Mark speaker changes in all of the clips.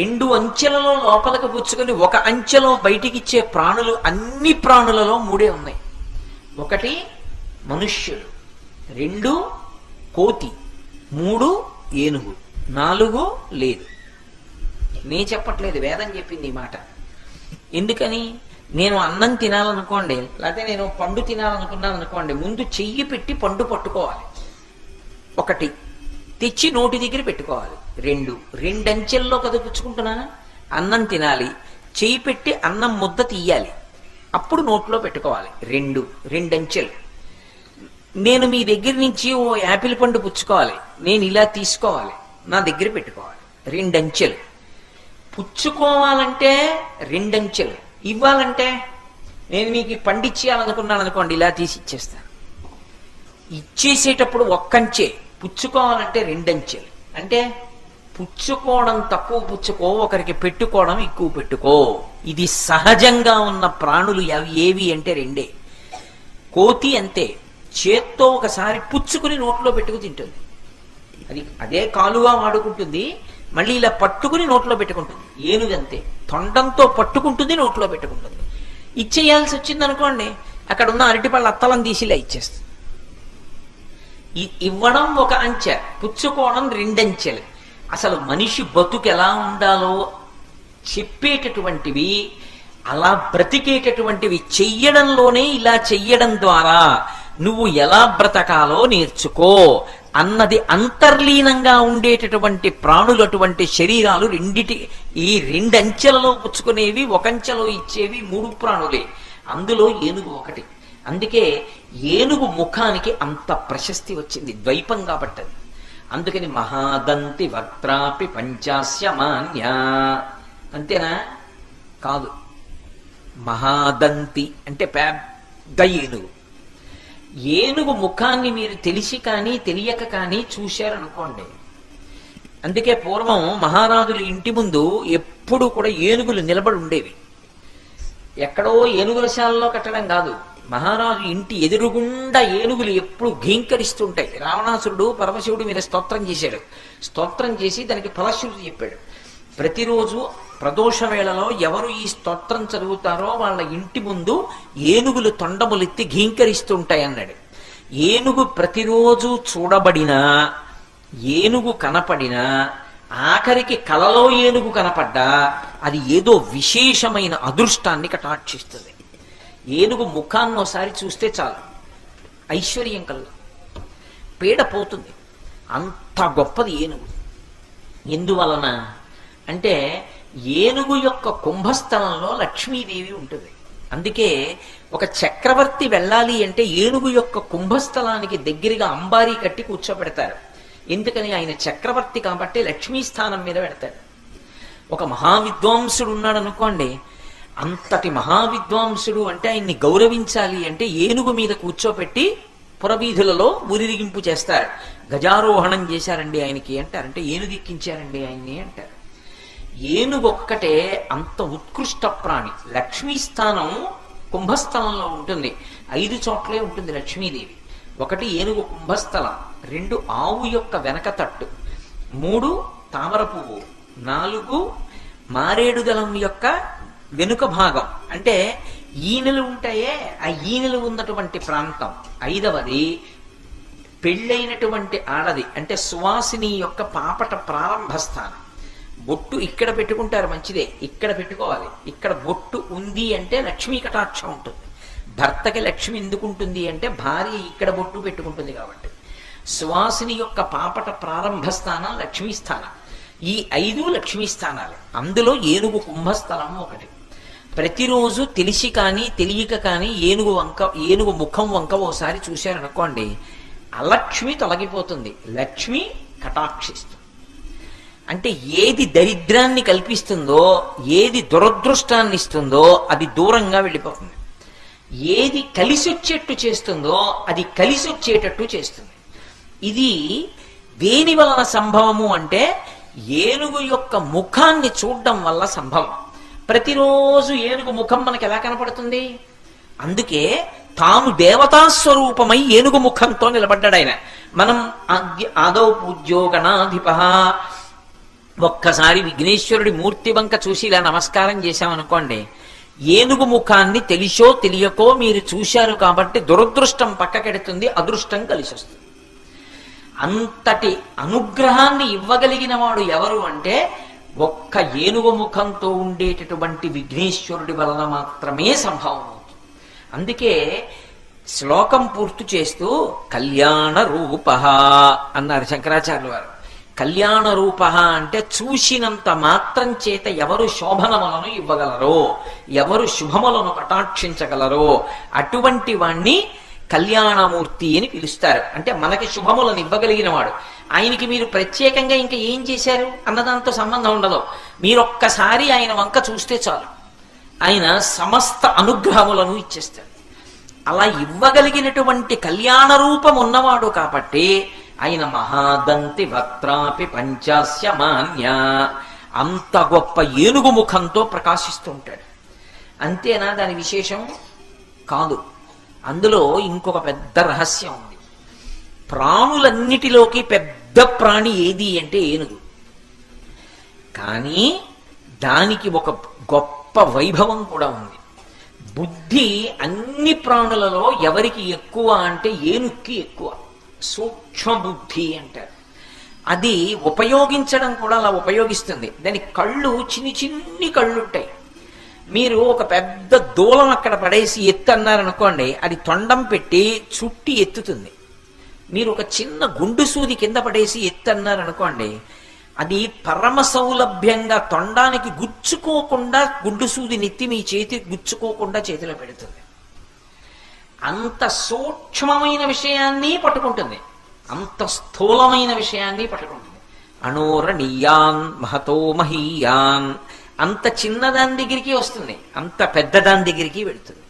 Speaker 1: రెండు అంచెలలో లోపలికి పుచ్చుకొని ఒక అంచెలో బయటికిచ్చే ప్రాణులు అన్ని ప్రాణులలో మూడే ఉన్నాయి. ఒకటి మనుష్యులు రెండు కోతి మూడు ఏనుగు నాలుగు లేదు. నేను చెప్పట్లేదు వేదం చెప్పింది ఈ మాట. ఎందుకని? నేను అన్నం తినాలనుకోండి లేకపోతే నేను పండు తినాలనుకున్నాను అనుకోండి ముందు చెయ్యి పెట్టి పండు పట్టుకోవాలి. ఒకటి తెచ్చి నోటి దగ్గర పెట్టుకోవాలి. రెండు. రెండంచెల్లో కదా పుచ్చుకుంటున్నాను అన్నం తినాలి. చేయి పెట్టి అన్నం ముద్ద తీయాలి. అప్పుడు నోట్లో పెట్టుకోవాలి. రెండు. రెండంచెలు. నేను మీ దగ్గర నుంచి ఓ యాపిల్ పండు పుచ్చుకోవాలి. నేను ఇలా తీసుకోవాలి. నా దగ్గర పెట్టుకోవాలి. రెండంచెలు. పుచ్చుకోవాలంటే రెండంచెలు. ఇవ్వాలంటే నేను మీకు పండిచ్చేయాలనుకున్నాను అనుకోండి ఇలా తీసి ఇచ్చేస్తాను. ఇచ్చేసేటప్పుడు ఒక్కంచే. పుచ్చుకోవాలంటే రెండంచెలు. అంటే పుచ్చుకోవడం తక్కువ పుచ్చుకో ఒకరికి పెట్టుకోవడం ఎక్కువ పెట్టుకో. ఇది సహజంగా ఉన్న ప్రాణులు అవి ఏవి అంటే రెండే. కోతి అంతే. చేత్తో ఒకసారి పుచ్చుకుని నోట్లో పెట్టుకు తింటుంది. అది అదే కాలుగా వాడుకుంటుంది మళ్ళీ ఇలా పట్టుకుని నోట్లో పెట్టుకుంటుంది. ఏనుగు అంతే తొండంతో పట్టుకుంటుంది నోట్లో పెట్టుకుంటుంది. ఇచ్చేయాల్సి వచ్చింది అనుకోండి అక్కడ ఉన్న అరటిపళ్ళ అత్తలం తీసి ఇలా ఇచ్చేస్తుంది. ఇవ్వడం ఒక అంచె పుచ్చుకోవడం రెండంచెలు. అసలు మనిషి బతుకు ఎలా ఉండాలో చెప్పేటటువంటివి అలా బ్రతికేటటువంటివి చెయ్యడంలోనే ఇలా చెయ్యడం ద్వారా నువ్వు ఎలా బ్రతకాలో నేర్చుకో అన్నది అంతర్లీనంగా ఉండేటటువంటి ప్రాణులు అటువంటి శరీరాలు రెండిటి ఈ రెండంచెలలో పుచ్చుకునేవి ఒకంచెలో ఇచ్చేవి మూడు ప్రాణులే. అందులో ఏనుగు ఒకటి. అందుకే ఏనుగు ముఖానికి అంత ప్రశస్తి వచ్చింది. ద్వైపం కాబట్టది. అందుకని మహాదంతి వక్త్రాపి పంచాస్యమాన్య. అంతేనా? కాదు. మహాదంతి అంటే పెద్ద ఏనుగు. ఏనుగు ముఖాన్ని మీరు తెలిసి కానీ తెలియక కానీ చూశారనుకోండి. అందుకే పూర్వం మహారాజుల ఇంటి ముందు ఎప్పుడు కూడా ఏనుగులు నిలబడి ఉండేవి. ఎక్కడో ఏనుగుల శాలలో కట్టడం కాదు. మహారాజు ఇంటి ఎదురుగుండా ఏనుగులు ఎప్పుడు ఘీంకరిస్తుంటాయి. రావణాసురుడు పరమశివుడు మీద స్తోత్రం చేశాడు. స్తోత్రం చేసి దానికి ఫలశ్రుతి చెప్పాడు. ప్రతిరోజు ప్రదోష వేళలో ఎవరు ఈ స్తోత్రం చదువుతారో వాళ్ళ ఇంటి ముందు ఏనుగులు తొండములెత్తి ఘీంకరిస్తుంటాయి అన్నాడు. ఏనుగు ప్రతిరోజు చూడబడినా ఏనుగు కనపడినా ఆఖరికి కలలో ఏనుగు కనపడ్డా అది ఏదో విశేషమైన అదృష్టాన్ని కటాక్షిస్తుంది. ఏనుగు ముఖాన్ని ఒకసారి చూస్తే చాలు. ఐశ్వర్యం కల్లా పీడ పోతుంది. అంత గొప్పది ఏనుగు. ఎందువలన? అంటే ఏనుగు యొక్క కుంభస్థలంలో లక్ష్మీదేవి ఉంటుంది. అందుకే ఒక చక్రవర్తి వెళ్ళాలి అంటే ఏనుగు యొక్క కుంభస్థలానికి దగ్గరగా అంబారీ కట్టి కూర్చోబెడతారు. ఎందుకని? ఆయన చక్రవర్తి కాబట్టి లక్ష్మీ స్థానం మీద పెడతాడు ఒక మహావిద్వాంసుడు ఉన్నాడు అనుకోండి అంతటి మహావిద్వాంసుడు అంటే ఆయన్ని గౌరవించాలి అంటే ఏనుగు మీద కూర్చోపెట్టి పురవీధులలో ఊరిరిగింపు చేస్తారు. గజారోహణం చేశారండి ఆయనకి అంటారు. అంటే ఏనుగు ఎక్కించారండి ఆయన్ని అంటారు. ఏనుగు ఒక్కటే అంత ఉత్కృష్ట ప్రాణి. లక్ష్మీ స్థానం కుంభస్థలంలో ఉంటుంది. ఐదు చోట్లే ఉంటుంది లక్ష్మీదేవి. ఒకటి ఏనుగు కుంభస్థలం రెండు ఆవు యొక్క వెనక తట్టు మూడు తామర పువ్వు నాలుగు మారేడు దళం యొక్క వెనుక భాగం. అంటే ఈనెలు ఉంటాయే ఆ ఈనెలు ఉన్నటువంటి ప్రాంతం. ఐదవది పెళ్ళైనటువంటి ఆడది అంటే సువాసిని యొక్క పాపట ప్రారంభ స్థానం బొట్టు ఇక్కడ పెట్టుకుంటారు మంచిదే. ఇక్కడ పెట్టుకోవాలి. ఇక్కడ బొట్టు ఉంది అంటే లక్ష్మీ కటాక్షం ఉంటుంది. భర్తకి లక్ష్మి ఎందుకు ఉంటుంది అంటే భార్య ఇక్కడ బొట్టు పెట్టుకుంటుంది కాబట్టి. సువాసిని యొక్క పాపట ప్రారంభ స్థానం లక్ష్మీ స్థానం. ఈ ఐదు లక్ష్మీ స్థానాలు. అందులో ఏనుగు కుంభస్థలము ఒకటి. ప్రతిరోజు తెలిసి కానీ తెలియక కానీ ఏనుగు వంక ఏనుగు ముఖం వంక ఓసారి చూశారనుకోండి అలక్ష్మి తొలగిపోతుంది. లక్ష్మి కటాక్షిస్తుంది. అంటే ఏది దరిద్రాన్ని కల్పిస్తుందో ఏది దురదృష్టాన్ని ఇస్తుందో అది దూరంగా వెళ్ళిపోతుంది. ఏది కలిసి వచ్చేట్టు చేస్తుందో అది కలిసి వచ్చేటట్టు చేస్తుంది. ఇది దేని వలన సంభవము అంటే ఏనుగు యొక్క ముఖాన్ని చూడడం వల్ల సంభవం. ప్రతిరోజు ఏనుగు ముఖం మనకి ఎలా కనపడుతుంది? అందుకే తాను దేవతా స్వరూపమై ఏనుగు ముఖంతో నిలబడ్డాడు ఆయన మనం ఆదౌ పూజ్యో గణాధిప ఒక్కసారి విఘ్నేశ్వరుడి మూర్తి వంక చూసి ఇలా నమస్కారం చేశామనుకోండి. ఏనుగు ముఖాన్ని తెలిసో తెలియకో మీరు చూశారు కాబట్టి దురదృష్టం పక్కకెడుతుంది అదృష్టం కలిసి వస్తుంది అంతటి అనుగ్రహాన్ని ఇవ్వగలిగిన వాడు ఎవరు అంటే ఒక్క ఏనుగు ముఖంతో ఉండేటటువంటి విఘ్నేశ్వరుడి వలన మాత్రమే సంభవం అవుతుంది. అందుకే శ్లోకం పూర్తి చేస్తూ కళ్యాణ రూప అన్నారు శంకరాచార్యులు వారు. కళ్యాణ రూప అంటే చూసినంత మాత్రం చేత ఎవరు శోభనములను ఇవ్వగలరో ఎవరు శుభములను కటాక్షించగలరో అటువంటి వాణ్ణి కళ్యాణమూర్తి అని పిలుస్తారు. అంటే మనకి శుభములను ఇవ్వగలిగిన వాడు ఆయనకి మీరు ప్రత్యేకంగా ఇంకా ఏం చేశారు? అన్నదాంతో సంబంధం ఉండదు. మీరు ఒక్కసారి ఆయన వంక చూస్తే చాలు. ఆయన సమస్త అనుగ్రహములను ఇచ్చేస్తాడు. అలా ఇవ్వగలిగినటువంటి కళ్యాణ రూపం ఉన్నవాడు కాబట్టి ఆయన మహాదంతి వక్త్రాపి పంచాస్య మాన్య అంత గొప్ప ఏనుగు ముఖంతో ప్రకాశిస్తూ ఉంటాడు. అంతేనా దాని విశేషం? కాదు. అందులో ఇంకొక పెద్ద రహస్యం ఉంది. ప్రాణులన్నిటిలోకి పెద్ద పెద్ద ప్రాణి ఏది అంటే ఏనుగు. కానీ దానికి ఒక గొప్ప వైభవం కూడా ఉంది. బుద్ధి అన్ని ప్రాణులలో ఎవరికి ఎక్కువ అంటే ఏనుక్కి ఎక్కువ. సూక్ష్మ బుద్ధి అంటారు. అది ఉపయోగించడం కూడా అలా ఉపయోగిస్తుంది. దాని కళ్ళు చిన్ని చిన్ని కళ్ళు ఉంటాయి మీరు ఒక పెద్ద దూలం అక్కడ పడేసి ఎత్తు అన్నారనుకోండి అది తొండం పెట్టి చుట్టి ఎత్తుతుంది. మీరు ఒక చిన్న గుండు సూది కింద పడేసి ఎత్తు అన్నారనుకోండి అది పరమ సౌలభ్యంగా తొండానికి గుచ్చుకోకుండా గుండు సూది నెత్తి మీ చేతి గుచ్చుకోకుండా చేతిలో పెడుతుంది. అంత సూక్ష్మమైన విషయాన్ని పట్టుకుంటుంది. అంత స్థూలమైన విషయాన్ని పట్టుకుంటుంది. అణోరణీయాన్ మహతో మహీయాన్. అంత చిన్నదాని దగ్గరికి వస్తుంది. అంత పెద్దదాని దగ్గరికి వెళుతుంది.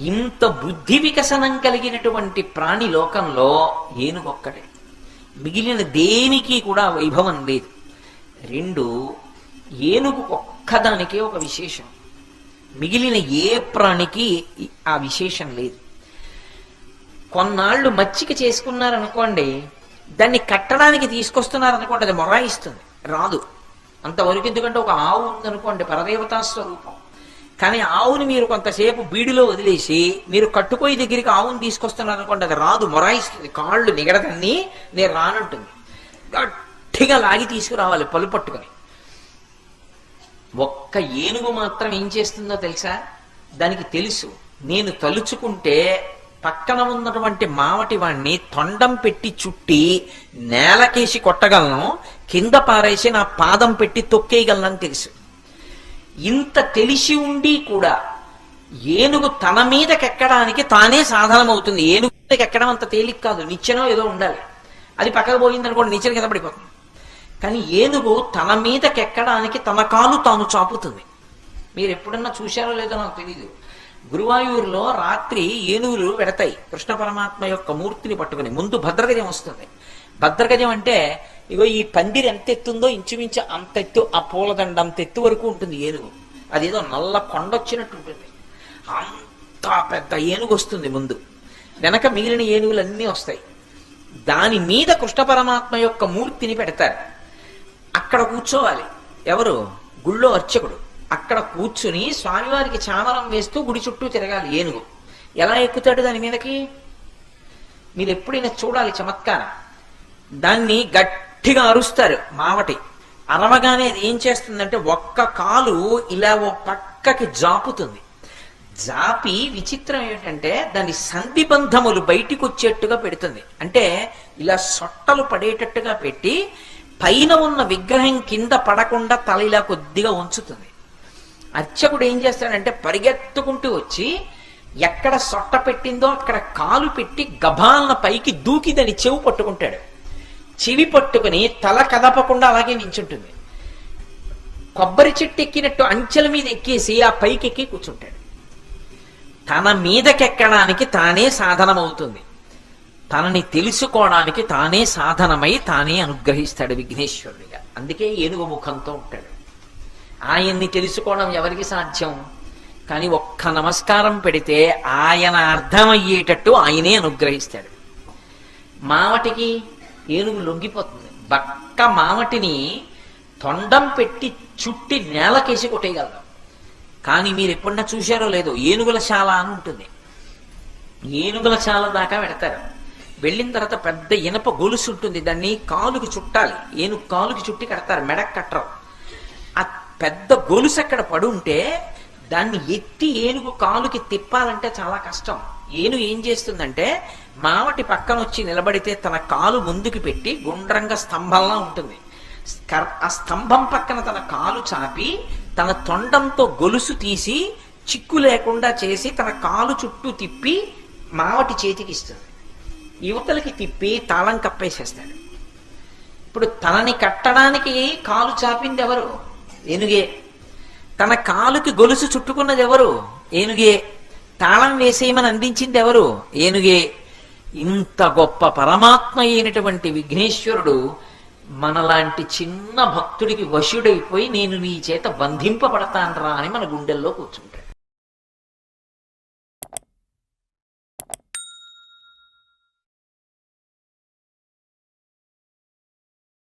Speaker 1: ఇంత బుద్ధి వికసనం కలిగినటువంటి ప్రాణి లోకంలో ఏనుగొక్కడే. మిగిలిన దేనికి కూడా వైభవం లేదు. రెండు ఏనుగు ఒక్కదానికే ఒక విశేషం. మిగిలిన ఏ ప్రాణికి ఆ విశేషం లేదు. కొన్నాళ్ళు మచ్చిక చేసుకున్నారనుకోండి దాన్ని కట్టడానికి తీసుకొస్తున్నారనుకోండి అది మొరాయిస్తుంది. రాదు. అంతవరకు ఎందుకంటే ఒక ఆవు ఉందనుకోండి పరదేవతా స్వరూపం. కానీ ఆవుని మీరు కొంతసేపు బీడిలో వదిలేసి మీరు కట్టుకోయి దగ్గరికి ఆవుని తీసుకొస్తున్నారు అనుకోండి అది రాదు మొరాయిస్తుంది కాళ్ళు నిగడదన్నీ నేను రానంటుంది. గట్టిగా లాగి తీసుకురావాలి పలు పట్టుకొని. ఒక్క ఏనుగు మాత్రం ఏం చేస్తుందో తెలుసా? దానికి తెలుసు. నేను తలుచుకుంటే పక్కన ఉన్నటువంటి మావటి వాణ్ణి తొండం పెట్టి చుట్టి నేలకేసి కొట్టగలను కింద పారేసి నా పాదం పెట్టి తొక్కేయగలనని తెలుసు. ఇంత తెలిసి ఉండి కూడా ఏనుగు తన మీదకెక్కడానికి తానే సాధనమవుతుంది ఏనుగు మీద ఎక్కడం అంత తేలిక కాదు. నిచ్చెనో ఏదో ఉండాలి. అది పక్కకు పోయిందనుకోండి నిచ్చెన కింద పడిపోతుంది కానీ ఏనుగు తన మీదకెక్కడానికి తన కాలు తాను చాపుతుంది. మీరు ఎప్పుడన్నా చూశారో లేదో నాకు తెలియదు గురువాయూరులో రాత్రి ఏనుగులు పెడతాయి కృష్ణ పరమాత్మ యొక్క మూర్తిని పట్టుకుని. ముందు భద్రగజం వస్తుంది. భద్రగజం అంటే ఇగో ఈ పందిరి ఎంత ఎత్తుందో ఇంచుమించు అంత ఎత్తు ఆ పూలదండ అంత ఎత్తు వరకు ఉంటుంది ఏనుగు. అదేదో నల్ల కొండ వచ్చినట్టు ఉంటుంది. అంత పెద్ద ఏనుగు వస్తుంది ముందు. వెనక మిగిలిన ఏనుగులు అన్నీ వస్తాయి. దాని మీద కృష్ణ పరమాత్మ యొక్క మూర్తిని పెడతారు. అక్కడ కూర్చోవాలి. ఎవరు? గుళ్ళో అర్చకుడు. అక్కడ కూర్చుని స్వామివారికి చామరం వేస్తూ గుడి చుట్టూ తిరగాలి ఏనుగు. ఎలా ఎక్కుతాడు దాని మీదకి? మీరు ఎప్పుడైనా చూడాలి చమత్కారం. దాన్ని గట్టి గట్టిగా అరుస్తారు. మావటి. అరవగానే అది ఏం చేస్తుందంటే ఒక్క కాలు ఇలా ఓ పక్కకి జాపుతుంది. జాపి విచిత్రం ఏమిటంటే దాని సంధిబంధములు బయటికి వచ్చేట్టుగా పెడుతుంది. అంటే ఇలా సొట్టలు పడేటట్టుగా పెట్టి పైన ఉన్న విగ్రహం కింద పడకుండా తల ఇలా కొద్దిగా ఉంచుతుంది. అర్చకుడు ఏం చేస్తాడంటే పరిగెత్తుకుంటూ వచ్చి ఎక్కడ సొట్ట పెట్టిందో అక్కడ కాలు పెట్టి గభాలన పైకి దూకి దాని చెవు పట్టుకుంటాడు. చెవి పట్టుకుని తల కదపకుండా అలాగే నించుంటుంది. కొబ్బరి చెట్టు ఎక్కినట్టు అంచెల మీద ఎక్కేసి ఆ పైకి ఎక్కి కూర్చుంటాడు. తన మీదకెక్కడానికి తానే సాధనమవుతుంది. తనని తెలుసుకోవడానికి తానే సాధనమై తానే అనుగ్రహిస్తాడు విఘ్నేశ్వరుడిగా. అందుకే ఏనుగు ముఖంతో ఉంటాడు. ఆయన్ని తెలుసుకోవడం ఎవరికి సాధ్యం? కానీ ఒక్క నమస్కారం పెడితే ఆయన అర్థమయ్యేటట్టు ఆయనే అనుగ్రహిస్తాడు. మావటికి ఏనుగు లొంగిపోతుంది. బక్క మామటిని తొండం పెట్టి చుట్టి నేలకేసి కొట్టేయగలరు. కానీ మీరు ఎప్పుడన్నా చూశారో లేదో ఏనుగుల శాల అని ఉంటుంది. ఏనుగుల చాల దాకా పెడతారు. వెళ్ళిన తర్వాత పెద్ద ఇనప గొలుసు ఉంటుంది. దాన్ని కాలుకి చుట్టాలి. ఏనుగు కాలుకి చుట్టి కడతారు. మెడకు కట్టరు. ఆ పెద్ద గొలుసు అక్కడ పడుంటే దాన్ని ఎత్తి ఏనుగు కాలుకి తిప్పాలంటే చాలా కష్టం. ఏనుగు ఏం చేస్తుందంటే మావటి పక్కన వచ్చి నిలబడితే తన కాలు ముందుకు పెట్టి గుండ్రంగా స్తంభంలా ఉంటుంది. ఆ స్తంభం పక్కన తన కాలు చాపి తన తొండంతో గొలుసు తీసి చిక్కు లేకుండా చేసి తన కాలు చుట్టూ తిప్పి మావటి చేతికి ఇస్తుంది. యువతలకి తిప్పి తాళం కప్పేసేస్తాడు. ఇప్పుడు తనని కట్టడానికి కాలు చాపింది ఎవరు? ఏనుగే. తన కాలుకి గొలుసు చుట్టుకున్నది ఎవరు? ఏనుగే. తాళం వేసేయమని అందించింది ఎవరు? ఏనుగే. ఇంత గొప్ప పరమాత్మ అయినటువంటి విఘ్నేశ్వరుడు మనలాంటి చిన్న భక్తుడికి వశుడైపోయి నేను నీ చేత బంధింపబడతానరా అని మన గుండెల్లో కూర్చుంది.